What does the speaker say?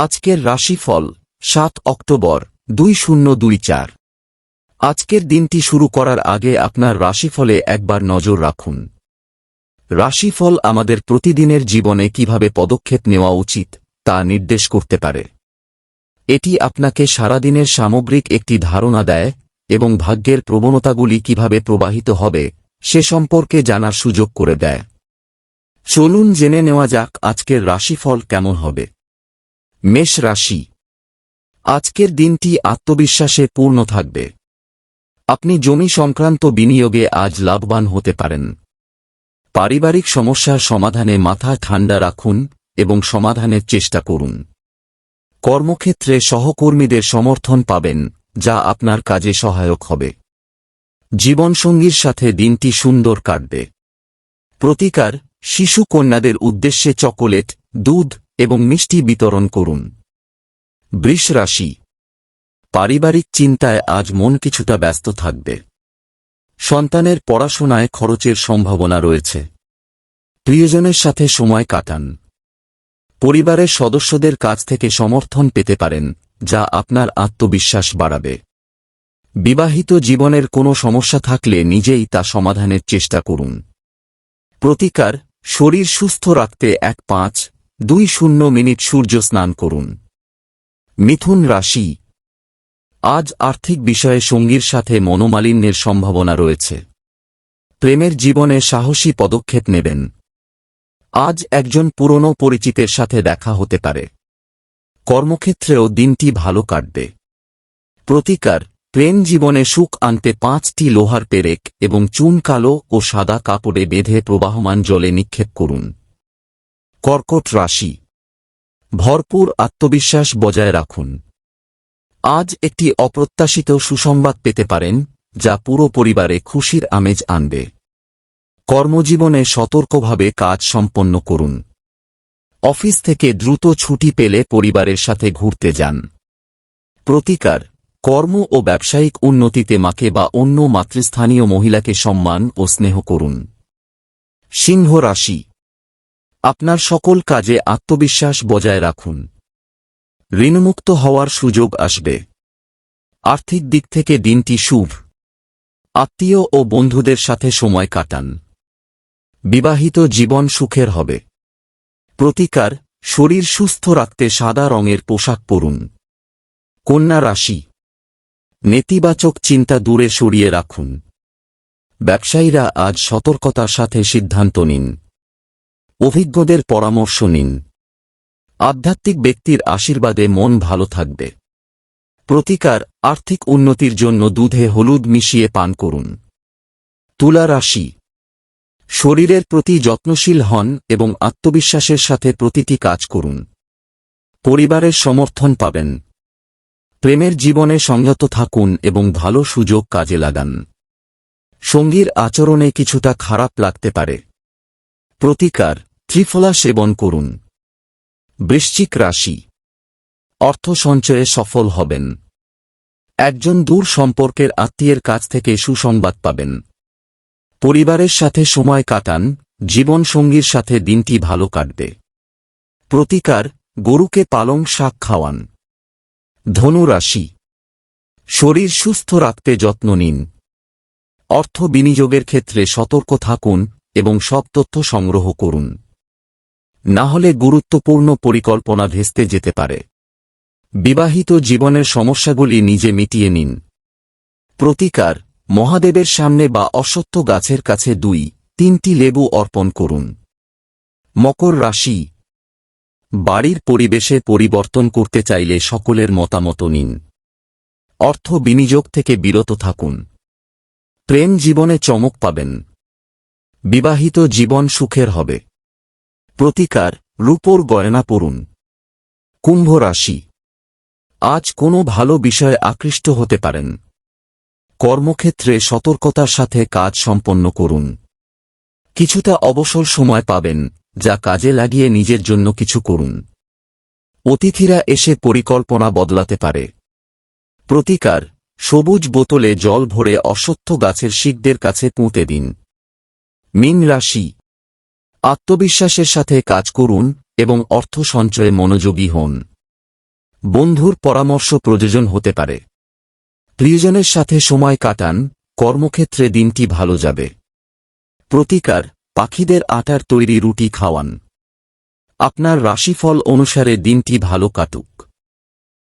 আজকের রাশিফল, সাত অক্টোবর, দুই শূন্য দুই চার। আজকের দিনটি শুরু করার আগে আপনার রাশিফলে একবার নজর রাখুন। রাশিফল আমাদের প্রতিদিনের জীবনে কীভাবে পদক্ষেপ নেওয়া উচিত, তা নির্দেশ করতে পারে। এটি আপনাকে সারাদিনের সামগ্রিক একটি ধারণা দেয় এবং ভাগ্যের প্রবণতাগুলি কীভাবে প্রবাহিত হবে, সে সম্পর্কে জানার সুযোগ করে দেয়। চলুন জেনে নেওয়া যাক আজকের রাশিফল কেমন হবে। মেষ রাশি। আজকের দিনটি আত্মবিশ্বাসে পূর্ণ থাকবে। আপনি জমি সংক্রান্ত বিনিয়োগে আজ লাভবান হতে পারেন। পারিবারিক সমস্যার সমাধানে মাথা ঠান্ডা রাখুন এবং সমাধানের চেষ্টা করুন। কর্মক্ষেত্রে সহকর্মীদের সমর্থন পাবেন, যা আপনার কাজে সহায়ক হবে। জীবনসঙ্গীর সাথে দিনটি সুন্দর কাটবে। প্রতিকার, শিশু কন্যাদের উদ্দেশ্যে চকোলেট, দুধ এবং মিষ্টি বিতরণ করুন। বৃষ রাশি পারিবারিক চিন্তায় আজ মন কিছুটা ব্যস্ত থাকবে। সন্তানের পড়াশোনায় খরচের সম্ভাবনা রয়েছে। প্রিয়জনের সাথে সময় কাটান। পরিবারের সদস্যদের কাছ থেকে সমর্থন পেতে পারেন, যা আপনার আত্মবিশ্বাস বাড়াবে। বিবাহিত জীবনের কোনো সমস্যা থাকলে নিজেই তা সমাধানের চেষ্টা করুন। প্রতিকার, শরীর সুস্থ রাখতে এক পাঁচ দুই শূন্য মিনিট সূর্য স্নান করুন। মিথুন রাশি। আজ আর্থিক বিষয়ে সঙ্গীর সাথে মনোমালিন্যের সম্ভাবনা রয়েছে। প্রেমের জীবনে সাহসী পদক্ষেপ নেবেন। আজ একজন পুরনো পরিচিতের সাথে দেখা হতে পারে। কর্মক্ষেত্রেও দিনটি ভালো কাটবে। প্রতিকার, প্রেম জীবনে সুখ আনতে পাঁচটি লোহার পেরেক এবং চুন কালো ও সাদা কাপড়ে বেঁধে প্রবাহমান জলে নিক্ষেপ করুন। কর্কট রাশি। ভরপুর আত্মবিশ্বাস বজায় রাখুন। আজ একটি অপ্রত্যাশিত সুসংবাদ পেতে পারেন, যা পুরো পরিবারে খুশির আমেজ আনবে। কর্মজীবনে সতর্কভাবে কাজ সম্পন্ন করুন। অফিস থেকে দ্রুত ছুটি পেলে পরিবারের সাথে ঘুরতে যান। প্রতিকার, কর্ম ও ব্যবসায়িক উন্নতিতে মাকে বা অন্য মাতৃস্থানীয় মহিলাকে সম্মান ও স্নেহ করুন। সিংহ রাশি। আপনার সকল কাজে আত্মবিশ্বাস বজায় রাখুন। ঋণমুক্ত হওয়ার সুযোগ আসবে। আর্থিক দিক থেকে দিনটি শুভ। আত্মীয় ও বন্ধুদের সাথে সময় কাটান। বিবাহিত জীবন সুখের হবে। প্রতিকার, শরীর সুস্থ রাখতে সাদা রঙের পোশাক পরুন। কন্যা রাশি। নেতিবাচক চিন্তা দূরে সরিয়ে রাখুন। ব্যবসায়ীরা আজ সতর্কতার সাথে সিদ্ধান্ত নিন। অভিজ্ঞদের পরামর্শ নিন। আধ্যাত্মিক ব্যক্তির আশীর্বাদে মন ভালো থাকবে। প্রতিকার, আর্থিক উন্নতির জন্য দুধে হলুদ মিশিয়ে পান করুন। তুলা রাশি। শরীরের প্রতি যত্নশীল হন এবং আত্মবিশ্বাসের সাথে প্রতিটি কাজ করুন। পরিবারের সমর্থন পাবেন। প্রেমের জীবনে সংযত থাকুন এবং ভালো সুযোগ কাজে লাগান। সঙ্গীর আচরণে কিছুটা খারাপ লাগতে পারে। প্রতিকার ত্রিফলা সেবন করুন। বৃশ্চিক রাশি। অর্থ সঞ্চয়ে সফল হবেন। একজন দূর সম্পর্কের আত্মীয়ের কাছ থেকে সুসংবাদ পাবেন। পরিবারের সাথে সময় কাটান, জীবনসঙ্গীর সাথে দিনটি ভালো কাটবে। প্রতিকার, গরুকে পালং শাক খাওয়ান। ধনু রাশি। শরীর সুস্থ রাখতে যত্ন নিন। অর্থ বিনিয়োগের ক্ষেত্রে সতর্ক থাকুন এবং সব তথ্য সংগ্রহ করুন। না হলে গুরুত্বপূর্ণ পরিকল্পনা ভেস্তে যেতে পারে। বিবাহিত জীবনের সমস্যাগুলি নিজে মিটিয়ে নিন। প্রতিকার, মহাদেবের সামনে বা অসত্য গাছের কাছে দুই, তিনটি লেবু অর্পণ করুন। মকর রাশি। বাড়ির পরিবেশে পরিবর্তন করতে চাইলে সকলের মতামত নিন। অর্থ বিনিয়োগ থেকে বিরত থাকুন। প্রেম জীবনে চমক পাবেন। বিবাহিত জীবন সুখের হবে। প্রতিকার রূপোর গয়না পড়ুন কুম্ভ রাশি। আজ কোনো ভালো বিষয়ে আকৃষ্ট হতে পারেন। কর্মক্ষেত্রে সতর্কতার সাথে কাজ সম্পন্ন করুন। কিছুটা অবসর সময় পাবেন, যা কাজে লাগিয়ে নিজের জন্য কিছু করুন। অতিথিরা এসে পরিকল্পনা বদলাতে পারে। প্রতিকার, সবুজ বোতলে জল ভরে অসত্য গাছের শিখদের কাছে পুঁতে দিন। মিন রাশি। আত্মবিশ্বাসের সাথে কাজ করুন এবং অর্থ সঞ্চয়ে মনোযোগী হন। বন্ধুর পরামর্শ প্রয়োজন হতে পারে। প্রিয়জনের সাথে সময় কাটান, কর্মক্ষেত্রে দিনটি ভালো যাবে। প্রতিকার, পাখিদের আটার তৈরি রুটি খাওয়ান। আপনার রাশিফল অনুসারে দিনটি ভালো কাটুক।